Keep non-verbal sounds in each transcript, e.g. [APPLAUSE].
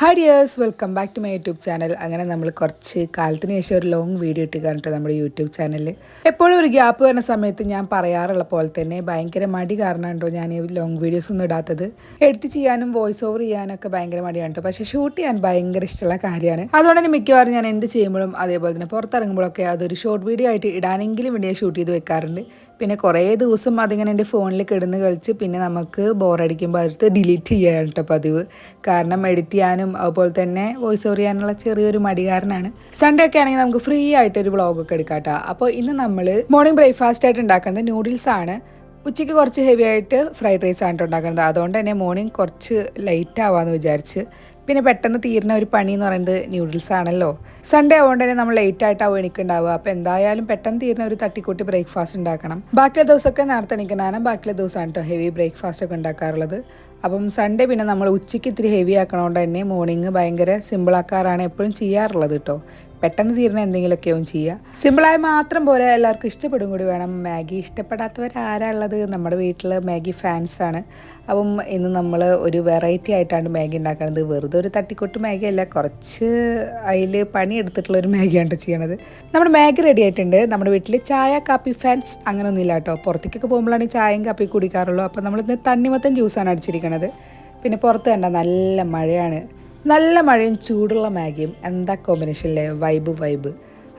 Hi dears welcome back to my YouTube channel അങ്ങനെ നമ്മൾ കുറച്ച് കാലത്തിന് ശേഷം ഒരു ലോങ് വീഡിയോ ഇട്ട് കാണിട്ട് നമ്മുടെ യൂട്യൂബ് ചാനലിൽ എപ്പോഴും ഒരു ഗ്യാപ്പ് വരുന്ന സമയത്ത് ഞാൻ പറയാറുള്ള പോലെ തന്നെ ഭയങ്കര മടി കാരണമുണ്ടോ ഞാൻ ഈ ലോങ് വീഡിയോസ് ഒന്നും ഇടാത്തത്. എഡിറ്റ് ചെയ്യാനും വോയിസ് ഓവർ ചെയ്യാനൊക്കെ ഭയങ്കര മടിയാണ് കേട്ടോ പക്ഷേ ഷൂട്ട് ചെയ്യാൻ ഭയങ്കര ഇഷ്ടമുള്ള കാര്യമാണ്. അതുകൊണ്ട് തന്നെ മിക്കവാറും ഞാൻ എന്ത് ചെയ്യുമ്പോഴും അതേപോലെ തന്നെ പുറത്തിറങ്ങുമ്പോഴൊക്കെ അതൊരു ഷോർട്ട് വീഡിയോ ആയിട്ട് ഇടാനെങ്കിലും വേണ്ടി ഷൂട്ട് ചെയ്ത് വെക്കാറുണ്ട്. പിന്നെ കുറേ ദിവസം അതിങ്ങനെ എന്റെ ഫോണിൽ കിടന്ന് കളിച്ച് പിന്നെ നമുക്ക് ബോറടിക്കുമ്പോൾ അടുത്ത് ഡിലീറ്റ് ചെയ്യാൻ കേട്ടോ പതിവ്. കാരണം എഡിറ്റ് ചെയ്യാനും അതുപോലെ തന്നെ വോയിസ് ഓവർ ചെയ്യാനുള്ള ചെറിയൊരു മടികാരനാണ്. സൺഡേ ഒക്കെ ആണെങ്കിൽ നമുക്ക് ഫ്രീ ആയിട്ട് ഒരു വ്ളോഗൊക്കെ എടുക്കാം കേട്ടോ. അപ്പോൾ ഇന്ന് നമ്മൾ മോർണിംഗ് ബ്രേക്ക്ഫാസ്റ്റ് ആയിട്ട് ഉണ്ടാക്കുന്നത് നൂഡിൽസ് ആണ്. ഉച്ചയ്ക്ക് കുറച്ച് ഹെവി ആയിട്ട് ഫ്രൈഡ് റൈസ് ആണ് ഉണ്ടാക്കുന്നത്. അതുകൊണ്ട് തന്നെ മോർണിംഗ് കുറച്ച് ലൈറ്റ് ആവാമെന്ന് വിചാരിച്ച്. പിന്നെ പെട്ടെന്ന് തീരുന്ന ഒരു പണി എന്ന് പറയുന്നത് ന്യൂഡിൽസ് ആണല്ലോ. സൺഡേ ആവുകൊണ്ട് തന്നെ നമ്മൾ ലേറ്റ് ആയിട്ടാവും എനിക്കുണ്ടാവുക അപ്പോൾ എന്തായാലും പെട്ടെന്ന് തീരുന്ന ഒരു തട്ടിക്കൂട്ടി ബ്രേക്ക്ഫാസ്റ്റ് ഉണ്ടാക്കണം. ബാക്കിയുള്ള ദിവസമൊക്കെ നേരത്തെ എണിക്കുന്നതാണ്. ബാക്കിയുള്ള ദിവസമാണ് കേട്ടോ ഹെവി ബ്രേക്ക്ഫാസ്റ്റ് ഒക്കെ ഉണ്ടാക്കാറുള്ളത്. അപ്പം സൺഡേ പിന്നെ നമ്മൾ ഉച്ചയ്ക്ക് ഇത്തിരി ഹെവി ആക്കണോണ്ട് തന്നെ മോർണിംഗ് ഭയങ്കര സിമ്പിളാക്കാറാണ് എപ്പോഴും ചെയ്യാറുള്ളത് കേട്ടോ പെട്ടെന്ന് തീരുന്ന എന്തെങ്കിലുമൊക്കെ ആവും ചെയ്യുക. സിമ്പിളായി മാത്രം പോലെ എല്ലാവർക്കും ഇഷ്ടപ്പെടും കൂടി വേണം. മാഗി ഇഷ്ടപ്പെടാത്തവർ ആരാ ഉള്ളത്? നമ്മുടെ വീട്ടിൽ മാഗി ഫാൻസാണ് അപ്പം ഇന്ന് നമ്മൾ ഒരു വെറൈറ്റി ആയിട്ടാണ് മാഗി ഉണ്ടാക്കുന്നത്. വെറുതെ ഒരു തട്ടിക്കൊട്ട് മാഗി അല്ല കുറച്ച് അതിൽ പണിയെടുത്തിട്ടുള്ള ഒരു മാഗിയാണ് ചെയ്യണത്. നമ്മുടെ മാഗി റെഡി ആയിട്ടുണ്ട്. നമ്മുടെ വീട്ടിൽ ചായ കാപ്പി ഫാൻസ് അങ്ങനെ ഒന്നുമില്ല കേട്ടോ. പുറത്തേക്കൊക്കെ പോകുമ്പോഴാണ് ചായയും കാപ്പി കുടിക്കാറുള്ളൂ. അപ്പോൾ നമ്മളിന്ന് തണ്ണിമത്തൻ ജ്യൂസാണ് അടിച്ചിരിക്കുന്നത് പിന്നെ പുറത്ത് കണ്ട നല്ല മഴയാണ്. നല്ല മഴയും ചൂടുള്ള മാഗിയും. എന്താ കോമ്പിനേഷനിലെ? Vibe vibe.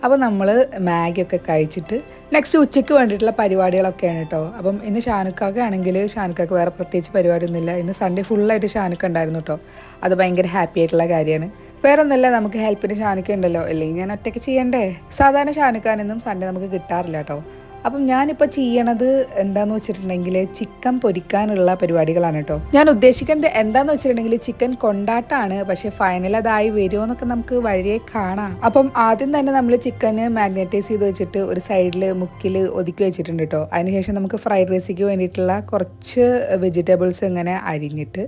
അപ്പോൾ നമ്മൾ മാഗിയൊക്കെ കഴിച്ചിട്ട് നെക്സ്റ്റ് ഉച്ചയ്ക്ക് വേണ്ടിയിട്ടുള്ള പരിപാടികളൊക്കെയാണ് കേട്ടോ അപ്പം ഇന്ന് ഷാനുക്കാക്ക് ആണെങ്കിൽ ഷാനുക്കാക്ക് വേറെ പ്രത്യേകിച്ച് പരിപാടിയൊന്നുമില്ല. ഇന്ന് സൺഡേ ഫുള്ളായിട്ട് ഷാനുക്ക ഉണ്ടായിരുന്നു കേട്ടോ അത് ഭയങ്കര ഹാപ്പി ആയിട്ടുള്ള കാര്യമാണ്. വേറെ ഒന്നല്ല നമുക്ക് ഹെൽപ്പിന് ഷാനുക്ക ഉണ്ടല്ലോ. അല്ലെങ്കിൽ ഞാൻ ഒറ്റയ്ക്ക് ചെയ്യണ്ടേ? സാധാരണ ഷാനുക്കാനൊന്നും സൺഡേ നമുക്ക് കിട്ടാറില്ല കേട്ടോ അപ്പം ഞാനിപ്പോൾ ചെയ്യണത് എന്താന്ന് വെച്ചിട്ടുണ്ടെങ്കിൽ ചിക്കൻ പൊരിക്കാനുള്ള പരിപാടികളാണ് കേട്ടോ. ഞാൻ ഉദ്ദേശിക്കുന്നത് എന്താന്ന് വെച്ചിട്ടുണ്ടെങ്കിൽ ചിക്കൻ കൊണ്ടാട്ടാണ് പക്ഷേ ഫൈനൽ അതായി വരുമോ എന്നൊക്കെ നമുക്ക് വഴിയെ കാണാം. അപ്പം ആദ്യം തന്നെ നമ്മൾ ചിക്കന് മാഗ്നറ്റൈസ് ചെയ്ത് വെച്ചിട്ട് ഒരു സൈഡിൽ മുക്കിൽ ഒതുക്കി വെച്ചിട്ടുണ്ട് കേട്ടോ. അതിനുശേഷം നമുക്ക് ഫ്രൈഡ് റൈസിക്ക് വേണ്ടിയിട്ടുള്ള കുറച്ച് വെജിറ്റബിൾസ് ഇങ്ങനെ അരിഞ്ഞിട്ട്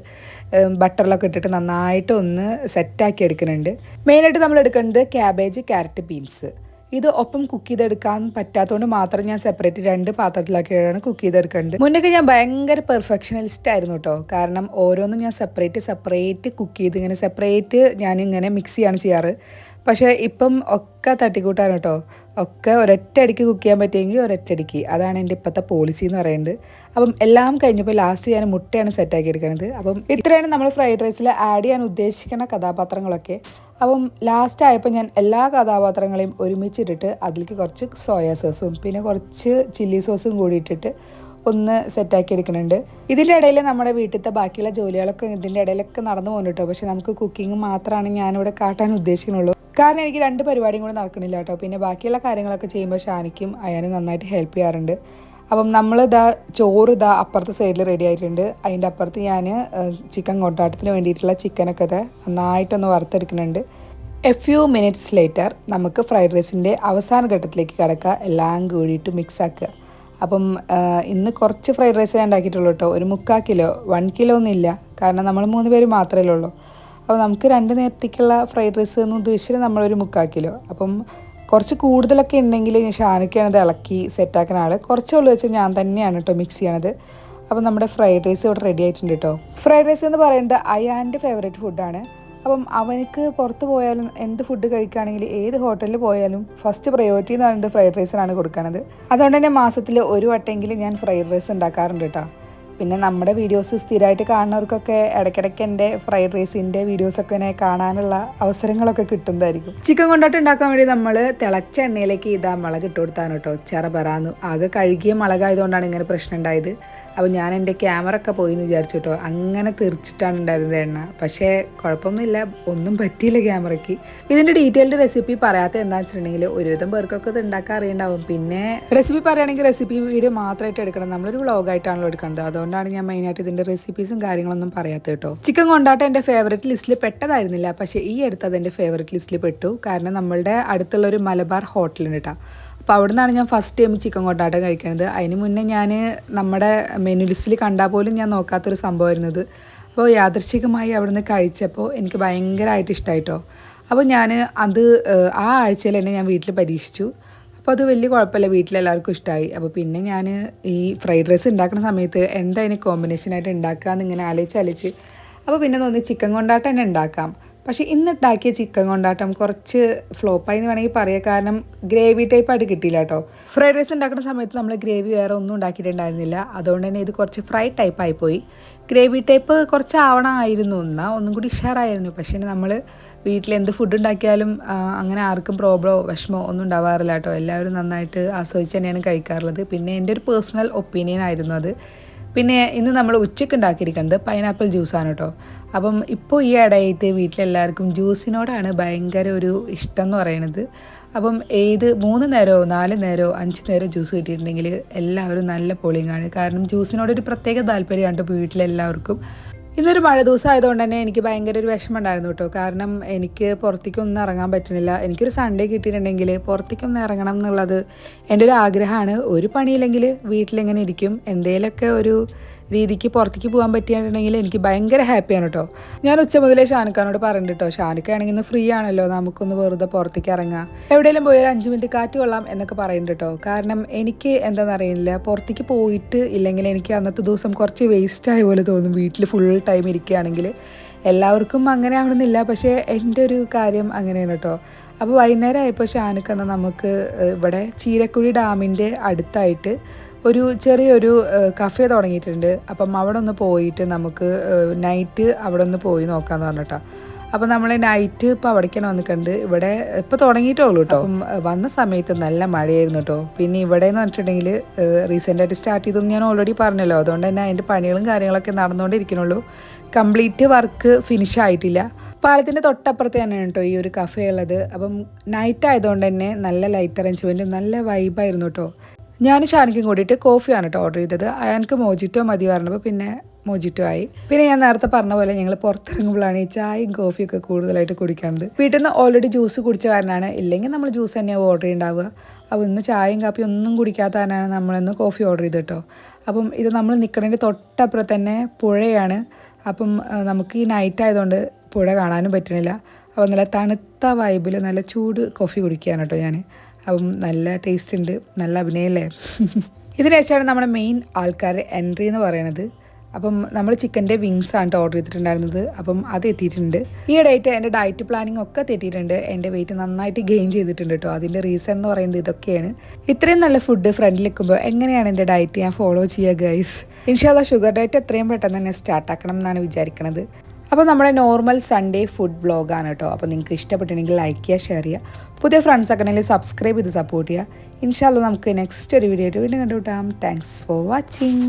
ബട്ടറിലൊക്കെ ഇട്ടിട്ട് നന്നായിട്ട് ഒന്ന് സെറ്റാക്കി എടുക്കുന്നുണ്ട്. മെയിനായിട്ട് നമ്മൾ എടുക്കുന്നത് ക്യാബേജ് ക്യാരറ്റ് ബീൻസ് ഇത് ഒപ്പം കുക്ക് ചെയ്തെടുക്കാൻ പറ്റാത്തതുകൊണ്ട് മാത്രം ഞാൻ സെപ്പറേറ്റ് രണ്ട് പാത്രത്തിലാക്കിയാണ് കുക്ക് ചെയ്തെടുക്കേണ്ടത്. മുന്നൊക്കെ ഞാൻ ഭയങ്കര പെർഫെക്ഷനിസ്റ്റ് ആയിരുന്നു കേട്ടോ കാരണം ഓരോന്നും ഞാൻ സെപ്പറേറ്റ് സെപ്പറേറ്റ് കുക്ക് ചെയ്ത് ഇങ്ങനെ സെപ്പറേറ്റ് ഞാൻ ഇങ്ങനെ മിക്സ് ചെയ്യാണ് ചെയ്യാറ്. പക്ഷേ ഇപ്പം ഒക്കെ തട്ടിക്കൂട്ടാണ് കേട്ടോ ഒക്കെ ഒരൊറ്റ അടിക്ക് കുക്ക് ചെയ്യാൻ പറ്റിയെങ്കിൽ ഒരൊറ്റ അടിക്ക് അതാണ് എന്റെ ഇപ്പോഴത്തെ പോളിസി എന്ന് പറയുന്നത്. അപ്പം എല്ലാം കഴിഞ്ഞപ്പോൾ ലാസ്റ്റ് ഞാൻ മുട്ടയാണ് സെറ്റാക്കി എടുക്കുന്നത്. അപ്പം ഇത്രയാണ് നമ്മൾ ഫ്രൈഡ് റൈസിൽ ആഡ് ചെയ്യാൻ ഉദ്ദേശിക്കുന്ന കഥാപാത്രങ്ങളൊക്കെ. അപ്പം ലാസ്റ്റ് ആയപ്പോൾ ഞാൻ എല്ലാ കഥാപാത്രങ്ങളെയും ഒരുമിച്ചിട്ടിട്ട് അതിലേക്ക് കുറച്ച് സോയാ സോസും പിന്നെ കുറച്ച് ചില്ലി സോസും കൂടി ഇട്ടിട്ട് ഒന്ന് സെറ്റാക്കി എടുക്കുന്നുണ്ട്. ഇതിന്റെ ഇടയിൽ നമ്മുടെ വീട്ടിലത്തെ ബാക്കിയുള്ള ജോലികളൊക്കെ ഇതിന്റെ ഇടയിലൊക്കെ നടന്നു പോകുന്നുണ്ട് പക്ഷേ നമുക്ക് കുക്കിംഗ് മാത്രമാണ് ഞാനിവിടെ കാട്ടാൻ ഉദ്ദേശിക്കുന്നുള്ളൂ. കാരണം എനിക്ക് രണ്ട് പരിപാടിയും കൂടെ നടക്കണില്ല കേട്ടോ. പിന്നെ ബാക്കിയുള്ള കാര്യങ്ങളൊക്കെ ചെയ്യുമ്പോൾ ഷാനിക്കും അയാനും നന്നായിട്ട് ഹെൽപ്പ് ചെയ്യാറുണ്ട്. അപ്പം നമ്മൾ ഇതാ ചോറ് ഇതാ അപ്പുറത്തെ സൈഡിൽ റെഡി ആയിട്ടുണ്ട്. അതിന്റെ അപ്പുറത്ത് ഞാൻ ചിക്കൻ കൊണ്ടാട്ടത്തിന് വേണ്ടിയിട്ടുള്ള ചിക്കനൊക്കെ ഇത് നന്നായിട്ടൊന്ന് വറുത്തെടുക്കുന്നുണ്ട്. എ ഫ്യൂ മിനിറ്റ്സ് ലേറ്റർ നമുക്ക് ഫ്രൈഡ് റൈസിന്റെ അവസാന ഘട്ടത്തിലേക്ക് കിടക്കുക എല്ലാം കൂടിയിട്ട് മിക്സ് ആക്കുക അപ്പം ഇന്ന് കുറച്ച് ഫ്രൈഡ് റൈസ് ഉണ്ടാക്കിയിട്ടുള്ളൂ കേട്ടോ ഒരു മുക്കാൽ കിലോ വൺ കിലോ ഒന്നുമില്ല കാരണം നമ്മൾ മൂന്ന് പേര് മാത്രമേ ഉള്ളൂ. അപ്പോൾ നമുക്ക് രണ്ട് നേരത്തേക്കുള്ള ഫ്രൈഡ് റൈസ് എന്ന് ഉദ്ദേശിച്ചിട്ട് നമ്മളൊരു മുക്കാൽ കിലോ. അപ്പം കുറച്ച് കൂടുതലൊക്കെ ഉണ്ടെങ്കിൽ ഷാനൊക്കെയാണ് ഇത് ഇളക്കി സെറ്റാക്കുന്ന ആൾ കുറച്ചേ ഉള്ളൂ വെച്ചാൽ ഞാൻ തന്നെയാണ് കേട്ടോ മിക്സ് ചെയ്യണത്. അപ്പം നമ്മുടെ ഫ്രൈഡ് റൈസ് ഇവിടെ റെഡി ആയിട്ടുണ്ട് കേട്ടോ ഫ്രൈഡ് റൈസ് എന്ന് പറയുന്നത് അയാന്റെ ഫേവറേറ്റ് ഫുഡാണ് അപ്പം അവനക്ക് പുറത്ത് പോയാലും എന്ത് ഫുഡ് കഴിക്കുകയാണെങ്കിൽ ഏത് ഹോട്ടലിൽ പോയാലും ഫസ്റ്റ് പ്രയോറിറ്റി എന്ന് പറയുന്നത് ഫ്രൈഡ് റൈസിനാണ് കൊടുക്കുന്നത് അതുകൊണ്ട് തന്നെ മാസത്തിൽ ഒരു വട്ടമെങ്കിലും ഞാൻ ഫ്രൈഡ് റൈസ് ഉണ്ടാക്കാറുണ്ട് കേട്ടോ പിന്നെ നമ്മുടെ വീഡിയോസ് സ്ഥിരമായിട്ട് കാണുന്നവർക്കൊക്കെ ഇടയ്ക്കിടയ്ക്ക് എന്റെ ഫ്രൈഡ് റൈസിന്റെ വീഡിയോസൊക്കെ ഇങ്ങനെ കാണാനുള്ള അവസരങ്ങളൊക്കെ കിട്ടുന്നതായിരിക്കും. ചിക്കൻ കൊണ്ടോട്ട് ഉണ്ടാക്കാൻ വേണ്ടി നമ്മൾ തിളച്ച എണ്ണയിലേക്ക് ഇതാ മുളക് ഇട്ട് കൊടുത്താണ് കേട്ടോ. ചെറ ആകെ കഴുകിയ മുളകായതുകൊണ്ടാണ് ഇങ്ങനെ പ്രശ്നം ഉണ്ടായത്. അപ്പോൾ ഞാൻ എന്റെ ക്യാമറ ഒക്കെ പോയി എന്ന് വിചാരിച്ചു കേട്ടോ അങ്ങനെ തെറിച്ചിട്ടാണ് ഉണ്ടായിരുന്നത് എണ്ണ. പക്ഷേ കുഴപ്പമൊന്നുമില്ല ഒന്നും പറ്റിയില്ല ക്യാമറയ്ക്ക് ഇതിന്റെ ഡീറ്റെയിൽഡ് റെസിപ്പി പറയാത്ത എന്താ വെച്ചിട്ടുണ്ടെങ്കിൽ ഒരുവിധം പേർക്കൊക്കെ ഇത് ഉണ്ടാക്കാൻ അറിയണ്ടാവും. പിന്നെ റെസിപ്പി പറയുകയാണെങ്കിൽ റെസിപ്പി വീഡിയോ മാത്രമായിട്ട് എടുക്കണം. നമ്മളൊരു വ്ളോഗായിട്ടാണല്ലോ എടുക്കുന്നത്. അതുകൊണ്ടാണ് ഞാൻ മെയിനായിട്ട് ഇതിന്റെ റെസിപ്പീസും കാര്യങ്ങളൊന്നും പറയാത്ത കേട്ടോ. ചിക്കൻ കൊണ്ടാട്ടം എന്റെ ഫേവററ്റ് ലിസ്റ്റിൽ പെട്ടതായിരുന്നില്ല. പക്ഷേ ഈ അടുത്ത് എന്റെ ഫേവററ്റ് ലിസ്റ്റിൽ പെട്ടു. കാരണം നമ്മളുടെ അടുത്തുള്ള ഒരു മലബാർ ഹോട്ടലുണ്ട് കേട്ടോ അപ്പോൾ അവിടെ നിന്നാണ് ഞാൻ ഫസ്റ്റ് ടൈം ചിക്കൻ കൊണ്ടാട്ടം കഴിക്കുന്നത് അതിന് മുന്നേ ഞാൻ നമ്മുടെ മെനു ലിസ്റ്റിൽ കണ്ടാൽ പോലും ഞാൻ നോക്കാത്തൊരു സംഭവമായിരുന്നത് അപ്പോൾ യാദൃശികമായി അവിടെ നിന്ന് കഴിച്ചപ്പോൾ എനിക്ക് ഭയങ്കരമായിട്ട് ഇഷ്ടമായിട്ടോ അപ്പോൾ ഞാൻ അത് ആ ആഴ്ചയിൽ തന്നെ ഞാൻ വീട്ടിൽ പരീക്ഷിച്ചു. അപ്പോൾ അത് വലിയ കുഴപ്പമില്ല വീട്ടിലെല്ലാവർക്കും ഇഷ്ടമായി അപ്പോൾ പിന്നെ ഞാൻ ഈ ഫ്രൈഡ് റൈസ് ഉണ്ടാക്കുന്ന സമയത്ത് എന്താ അതിന് കോമ്പിനേഷനായിട്ട് ഉണ്ടാക്കുക എന്നിങ്ങനെ ആലോചിച്ച് ആലോചിച്ച് അപ്പോൾ പിന്നെ തോന്നി ചിക്കൻ കൊണ്ടാട്ടം തന്നെ ഉണ്ടാക്കാം പക്ഷേ ഇന്ന് ഉണ്ടാക്കിയ ചിക്കൻ കൊണ്ടാട്ടം കുറച്ച് ഫ്ലോപ്പായി എന്ന് വേണമെങ്കിൽ പറയാം. കാരണം ഗ്രേവി ടൈപ്പ് ആയിട്ട് കിട്ടിയില്ല കേട്ടോ. ഫ്രൈഡ് റൈസ് ഉണ്ടാക്കുന്ന സമയത്ത് നമ്മൾ ഗ്രേവി വേറെ ഒന്നും ഉണ്ടാക്കിയിട്ടുണ്ടായിരുന്നില്ല. അതുകൊണ്ട് തന്നെ ഇത് കുറച്ച് ഫ്രൈ ടൈപ്പ് ആയിപ്പോയി. ഗ്രേവി ടൈപ്പ് കുറച്ച് ആവണമായിരുന്നു എന്നാൽ ഒന്നും കൂടി ഉഷാറായിരുന്നു. പക്ഷേ നമ്മൾ വീട്ടിൽ എന്ത് ഫുഡ് ഉണ്ടാക്കിയാലും അങ്ങനെ ആർക്കും പ്രോബ്ലമോ വിഷമോ ഒന്നും ഉണ്ടാവാറില്ല കേട്ടോ. എല്ലാവരും നന്നായിട്ട് ആസ്വദിച്ച് തന്നെയാണ് കഴിക്കാറുള്ളത്. പിന്നെ എന്റെ ഒരു പേഴ്സണൽ ഒപ്പീനിയൻ ആയിരുന്നു അത്. പിന്നെ ഇന്ന് നമ്മൾ ഉച്ചയ്ക്ക് ഉണ്ടാക്കിയിരിക്കുന്നത് പൈനാപ്പിൾ ജ്യൂസാണ് കേട്ടോ അപ്പം ഇപ്പോൾ ഈ ഇടയായിട്ട് വീട്ടിലെല്ലാവർക്കും ജ്യൂസിനോടാണ് ഭയങ്കര ഒരു ഇഷ്ടം എന്ന് പറയുന്നത് അപ്പം ഏത് മൂന്ന് നേരമോ നാല് നേരമോ അഞ്ച് നേരമോ ജ്യൂസ് കിട്ടിയിട്ടുണ്ടെങ്കിൽ എല്ലാവരും നല്ല പോളിങ്ങാണ്. കാരണം ജ്യൂസിനോടൊരു പ്രത്യേക താല്പര്യമാണ് വീട്ടിലെല്ലാവർക്കും. ഇന്നൊരു മഴ ദിവസം ആയതുകൊണ്ട് തന്നെ എനിക്ക് ഭയങ്കര ഒരു വിഷമം ഉണ്ടായിരുന്നു കേട്ടോ. കാരണം എനിക്ക് പുറത്തേക്കൊന്നും ഇറങ്ങാൻ പറ്റുന്നില്ല. എനിക്കൊരു സൺഡേ കിട്ടിയിട്ടുണ്ടെങ്കിൽ പുറത്തേക്കൊന്നും ഇറങ്ങണം എന്നുള്ളത് എന്റെ ഒരു ആഗ്രഹമാണ്. ഒരു പണിയില്ലെങ്കിൽ വീട്ടിലെങ്ങനെ ഇരിക്കും? എന്തേലൊക്കെ ഒരു രീതിക്ക് പുറത്തേക്ക് പോകാൻ പറ്റിയിട്ടുണ്ടെങ്കിൽ എനിക്ക് ഭയങ്കര ഹാപ്പിയാണ് കേട്ടോ. ഞാൻ ഉച്ച മുതലേ ഷാനുഖാനോട് പറഞ്ഞിട്ട് കേട്ടോ ഇന്ന് ഫ്രീ ആണല്ലോ നമുക്കൊന്ന് വെറുതെ പുറത്തേക്ക് ഇറങ്ങാം. എവിടെയെങ്കിലും പോയി ഒരു അഞ്ച് മിനിറ്റ് കാറ്റ് കൊള്ളാം എന്നൊക്കെ പറയുന്നുണ്ട് കേട്ടോ. കാരണം എനിക്ക് എന്താണെന്ന് അറിയില്ല പുറത്തേക്ക് പോയിട്ട് ഇല്ലെങ്കിൽ എനിക്ക് അന്നത്തെ ദിവസം കുറച്ച് വേസ്റ്റ് ആയ പോലെ തോന്നും. വീട്ടിൽ ഫുൾ ടൈം ഇരിക്കുകയാണെങ്കിൽ എല്ലാവർക്കും അങ്ങനെ ആവണമെന്നില്ല പക്ഷേ എന്റെ ഒരു കാര്യം അങ്ങനെയാണ് കേട്ടോ. അപ്പോൾ വൈകുന്നേരം ആയപ്പോൾ നമുക്ക് ഇവിടെ ചീരക്കുഴി ഡാമിന്റെ അടുത്തായിട്ട് ഒരു ചെറിയൊരു കഫേ തുടങ്ങിയിട്ടുണ്ട്. അപ്പം അവിടെ ഒന്ന് പോയിട്ട് നമുക്ക് നൈറ്റ് അവിടെ ഒന്ന് പോയി നോക്കാമെന്ന് പറഞ്ഞിട്ടോ. അപ്പം നമ്മൾ നൈറ്റ് ഇപ്പോൾ അവിടേക്കാണ് വന്നിട്ടുണ്ട് ഇവിടെ ഇപ്പോൾ തുടങ്ങിയിട്ടേ ഉള്ളൂ കേട്ടോ വന്ന സമയത്ത് നല്ല മഴയായിരുന്നു കേട്ടോ പിന്നെ ഇവിടെ എന്ന് പറഞ്ഞിട്ടുണ്ടെങ്കിൽ റീസെന്റായിട്ട് സ്റ്റാർട്ട് ചെയ്തെന്ന് ഞാൻ ഓൾറെഡി പറഞ്ഞല്ലോ. അതുകൊണ്ട് തന്നെ അതിന്റെ പണികളും കാര്യങ്ങളൊക്കെ നടന്നുകൊണ്ടിരിക്കണുള്ളൂ. കംപ്ലീറ്റ് വർക്ക് ഫിനിഷ് ആയിട്ടില്ല. പാലത്തിന്റെ തൊട്ടപ്പുറത്ത് തന്നെയാണ് കേട്ടോ ഈ ഒരു കഫേ ഉള്ളത്. അപ്പം നൈറ്റ് ആയതുകൊണ്ട് തന്നെ നല്ല ലൈറ്റ് അറേഞ്ച്മെന്റും നല്ല വൈബായിരുന്നു കേട്ടോ ഞാൻ ഷാനിക്കും കൂടിയിട്ട് കോഫിയാണ് കേട്ടോ ഓർഡർ ചെയ്തത്. അയാൾക്ക് മോജിറ്റോ മതി പറഞ്ഞപ്പോൾ പിന്നെ മോജിറ്റോ ആയി. പിന്നെ ഞാൻ നേരത്തെ പറഞ്ഞ പോലെ ഞങ്ങൾ പുറത്തിറങ്ങുമ്പോഴാണ് ഈ ചായയും കോഫിയും ഒക്കെ കൂടുതലായിട്ട് കുടിക്കുന്നത് വീട്ടിൽ നിന്ന് ഓൾറെഡി ജ്യൂസ് കുടിച്ച കാരണമാണ്. ഇല്ലെങ്കിൽ നമ്മൾ ജ്യൂസ് തന്നെയാണ് ഓർഡർ ചെയ്യുണ്ടാവുക. അപ്പോൾ ഇന്ന് ചായയും കാപ്പിയും ഒന്നും കുടിക്കാത്ത കാരണമാണ് നമ്മളിന്ന് കോഫി ഓർഡർ ചെയ്തത് കേട്ടോ. അപ്പം ഇത് നമ്മൾ നിൽക്കുന്നതിന്റെ തൊട്ടപ്പുറം തന്നെ പുഴയാണ്. അപ്പം നമുക്ക് ഈ നൈറ്റ് ആയതുകൊണ്ട് പുഴ കാണാനും പറ്റണില്ല. അപ്പോൾ നല്ല തണുത്ത വൈബിൽ നല്ല ചൂട് കോഫി കുടിക്കുകയാണ് കേട്ടോ ഞാൻ അപ്പം നല്ല ടേസ്റ്റ് ഉണ്ട്. നല്ല അഭിനയല്ലേ? [LAUGHS] ഇതിന് ശേഷമാണ് നമ്മുടെ മെയിൻ ആൾക്കാർ എൻട്രി എന്ന് പറയുന്നത്. അപ്പം നമ്മൾ ചിക്കന്റെ വിങ്സ് ആണ് ഓർഡർ ചെയ്തിട്ടുണ്ടായിരുന്നത്. അപ്പം അത് എത്തിയിട്ടുണ്ട്. ഈ ഡേറ്റ് എന്റെ ഡയറ്റ് പ്ലാനിങ് ഒക്കെ തെറ്റിയിട്ടുണ്ട്. എന്റെ വെയിറ്റ് നന്നായിട്ട് ഗെയിൻ ചെയ്തിട്ടുണ്ട് കേട്ടോ അതിന്റെ റീസൺ എന്ന് പറയുന്നത് ഇതൊക്കെയാണ്. ഇത്രയും നല്ല ഫുഡ് ഫ്രണ്ടിൽ നിൽക്കുമ്പോൾ എങ്ങനെയാണ് എന്റെ ഡയറ്റ് ഞാൻ ഫോളോ ചെയ്യുക ഗൈസ് ഇൻഷാല്ല ഷുഗർ ഡയറ്റ് എത്രയും പെട്ടെന്ന് തന്നെ സ്റ്റാർട്ടാക്കണം എന്നാണ് വിചാരിക്കുന്നത് അപ്പോൾ നമ്മുടെ നോർമൽ സൺഡേ ഫുഡ് ബ്ലോഗാണ് കേട്ടോ. അപ്പോൾ നിങ്ങൾക്ക് ഇഷ്ടപ്പെട്ടിട്ടുണ്ടെങ്കിൽ ലൈക്ക് ചെയ്യുക ഷെയർ ചെയ്യുക. പുതിയ ഫ്രണ്ട്സ് ഒക്കെ ഉണ്ടെങ്കിൽ സബ്സ്ക്രൈബ് ചെയ്ത് സപ്പോർട്ട് ചെയ്യുക. ഇൻഷാല്ല നമുക്ക് നെക്സ്റ്റ് ഒരു വീഡിയോ ആയിട്ട് വീണ്ടും കണ്ടുകൂട്ടാം താങ്ക്സ് ഫോർ വാച്ചിങ്